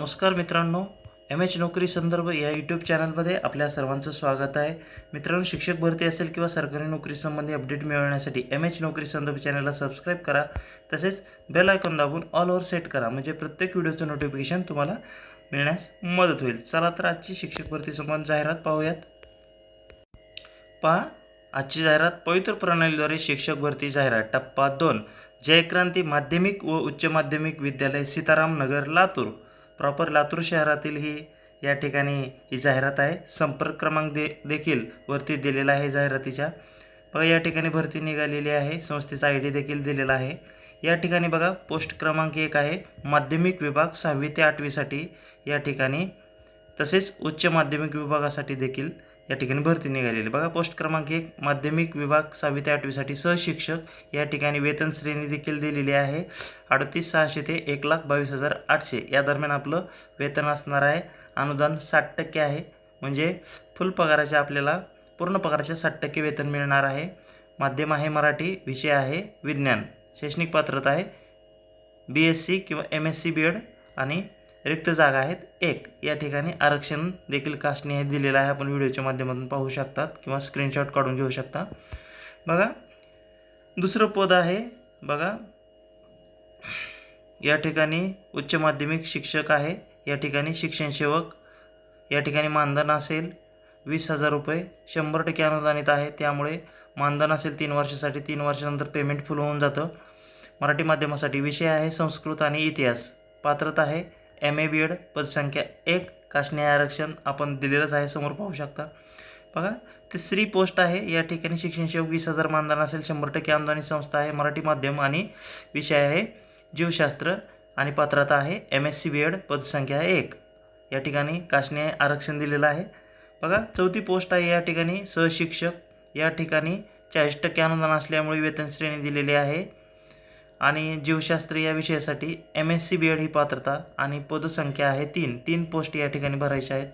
नमस्कार मित्रांनो M H नोकरी संदर्भ या यूट्यूब चॅनलमध्ये आपल्या सर्वांचं स्वागत आहे. मित्रांनो शिक्षक भरती असेल किंवा सरकारी नोकरीसंबंधी अपडेट मिळवण्यासाठी एम एच नोकरी संदर्भ चॅनलला सबस्क्राईब करा. तसेच बेल आयकॉन दाबून ऑल ओव्हर सेट करा म्हणजे प्रत्येक व्हिडिओचं नोटिफिकेशन तुम्हाला मिळण्यास मदत होईल. चला तर आजची शिक्षक भरती संबंध जाहिरात पाहूयात. पहा आजची जाहिरात पवित्र प्रणालीद्वारे शिक्षक भरती जाहिरात. टप्पा दोन जयक्रांती माध्यमिक व उच्च माध्यमिक विद्यालय सीताराम नगर लातूर. प्रॉपर लातूर शहरातील ही या ठिकाणी ही जाहिरात आहे. संपर्क क्रमांक दे देखील वरती दिलेला आहे जाहिरातीच्या. बघा या ठिकाणी भरती निघालेली आहे. संस्थेचा आय डी देखील दिलेला आहे. या ठिकाणी बघा पोस्ट क्रमांक एक आहे. माध्यमिक विभाग सहावी ते आठवीसाठी या ठिकाणी. तसेच उच्च माध्यमिक विभागासाठी देखील या ठिकाणी भरती निघालेली बघा पोस्ट क्रमांक एक माध्यमिक विभाग सहावी ते आठवीसाठी सहशिक्षक या ठिकाणी वेतन श्रेणी देखील दिलेली आहे. अडतीस सहाशे ते एक लाख बावीस हजार आठशे. या दरम्यान आपलं वेतन असणार आहे. अनुदान साठ टक्के आहे. म्हणजे फुल पगाराचे आपल्याला पूर्ण पगाराचे साठ टक्के वेतन मिळणार आहे. माध्यम आहे मराठी विषय आहे विज्ञान. शैक्षणिक पात्रता आहे बी एस सी किंवा M S C B Ed आणि रिक्त जागा आहेत. एक या ठिकाणी आरक्षण देखील कास्टने हे दिलेलं आहे. आपण व्हिडिओच्या माध्यमातून पाहू शकतात किंवा स्क्रीनशॉट काढून घेऊ शकता. बघा दुसरं पद आहे बघा. या ठिकाणी उच्च माध्यमिक शिक्षक आहे. या ठिकाणी शिक्षण सेवक या ठिकाणी मानधन असेल वीस हजार रुपये. शंभर टक्के अनुदानित आहे. त्यामुळे मानधन असेल तीन वर्षासाठी तीन वर्षानंतर पेमेंट फुल होऊन जातं. मराठी माध्यमासाठी विषय आहे संस्कृत आणि इतिहास. पात्रता आहे एम ए बी एड पदसंख्या एक काशनी आरक्षण आपण दिलेलंच आहे समोर पाहू शकता. बघा तिसरी पोस्ट आहे या ठिकाणी शिक्षण सेवक वीस हजार मानधन असेल शंभर टक्के आमदानी संस्था आहे मराठी माध्यम आणि विषय आहे जीवशास्त्र आणि पात्रता आहे M S C B Ed पदसंख्या आहे एक. या ठिकाणी काशने आरक्षण दिलेलं आहे. बघा चौथी पोस्ट आहे या ठिकाणी सहशिक्षक या ठिकाणी चाळीस टक्के अनुदान असल्यामुळे वेतन श्रेणी दिलेली आहे. आणि जीवशास्त्र या विषयासाठी M S C B Ed ही पात्रता आणि पदसंख्या आहे तीन. तीन पोस्ट या ठिकाणी भरायच्या आहेत.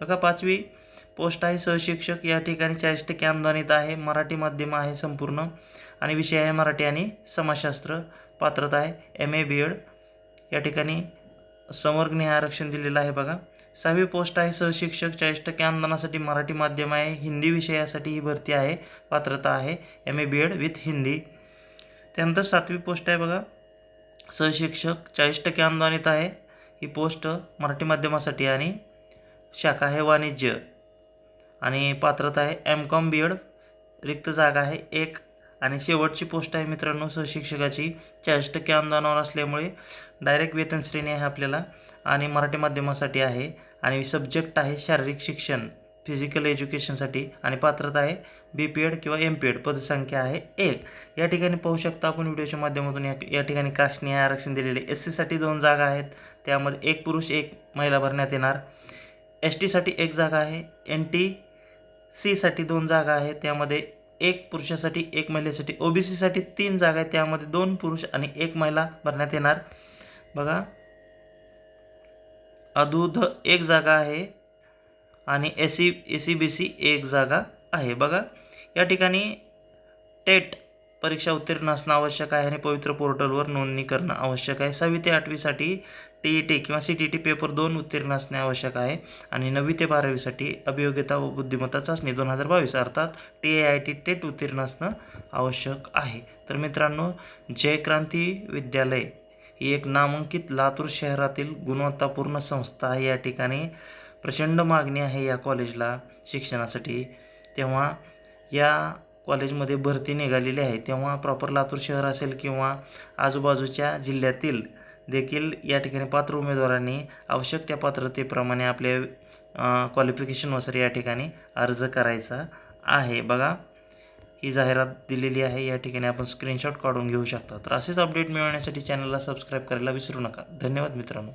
बघा पाचवी पोस्ट आहे सहशिक्षक या ठिकाणी चाळीस टक्के अनुदानित आहे. मराठी माध्यम आहे संपूर्ण. आणि विषय आहे मराठी आणि समाजशास्त्र. पात्रता आहे एम ए बी एड या ठिकाणी संवर्गने आरक्षण दिलेलं आहे बघा. सहावी पोस्ट आहे सहशिक्षक चाळीस टक्के अनुदानासाठी मराठी माध्यम आहे. हिंदी विषयासाठी ही भरती आहे. पात्रता आहे M A B Ed with Hindi त्यानंतर सातवी पोस्ट आहे बघा. सहशिक्षक चाळीस टक्के अनुदानित आहे. ही पोस्ट मराठी माध्यमासाठी आणि शाखा आहे वाणिज्य. आणि पात्रता आहे एम कॉम बी एड रिक्त जागा आहे एक. आणि शेवटची पोस्ट आहे मित्रांनो सहशिक्षकाची. चाळीस टक्के अनुदानावर असल्यामुळे डायरेक्ट वेतन श्रेणी आहे आपल्याला. आणि मराठी माध्यमासाठी आहे. आणि सब्जेक्ट आहे शारीरिक शिक्षण. फिजिकल एज्युकेशनसाठी आणि पात्रता आहे बी पी एड किंवा एम पी एड पदसंख्या आहे एक. या ठिकाणी पाहू शकता आपण व्हिडिओच्या माध्यमातून या या ठिकाणी कास्टने आरक्षण दिलेले एस सीसाठी दोन जागा आहेत. त्यामध्ये एक पुरुष एक महिला भरण्यात येणार. एस टीसाठी एक जागा आहे. एन टी सीसाठी दोन जागा आहेत. त्यामध्ये एक पुरुषासाठी एक महिलेसाठी. ओ बी सीसाठी तीन जागा आहेत. त्यामध्ये दोन पुरुष आणि एक महिला भरण्यात येणार. बघा. अधूध एक जागा आहे. आणि A C A C B C एक जागा आहे. बघा या ठिकाणी टेट परीक्षा उत्तीर्ण असणं आवश्यक आहे आणि पवित्र पोर्टलवर नोंदणी करणं आवश्यक आहे. सहावी ते आठवीसाठी टी ई टी किंवा सी टी टी पेपर दोन उत्तीर्ण असणे आवश्यक आहे आणि नववी ते बारावीसाठी अभियोग्यता व बुद्धिमत्ता चाचणी दोन हजार बावीस अर्थात T A I T TET उत्तीर्ण असणं आवश्यक आहे. तर मित्रांनो जयक्रांती विद्यालय ही एक नामांकित लातूर शहरातील गुणवत्तापूर्ण संस्था आहे. या ठिकाणी प्रचंड मागणी आहे या कॉलेजला शिक्षणासाठी. तेव्हा या कॉलेजमध्ये भरती निघालेली आहे. तेव्हा प्रॉपर लातूर शहर असेल किंवा आजूबाजूच्या जिल्ह्यातील देखील या ठिकाणी पात्र उमेदवारांनी आवश्यक त्या पात्रतेप्रमाणे आपले क्वालिफिकेशननुसार या ठिकाणी अर्ज करायचा आहे. बघा ही जाहिरात दिलेली आहे. या ठिकाणी आपण स्क्रीनशॉट काढून घेऊ शकता. तर असेच अपडेट मिळवण्यासाठी चॅनलला सबस्क्राईब करायला विसरू नका. धन्यवाद मित्रांनो.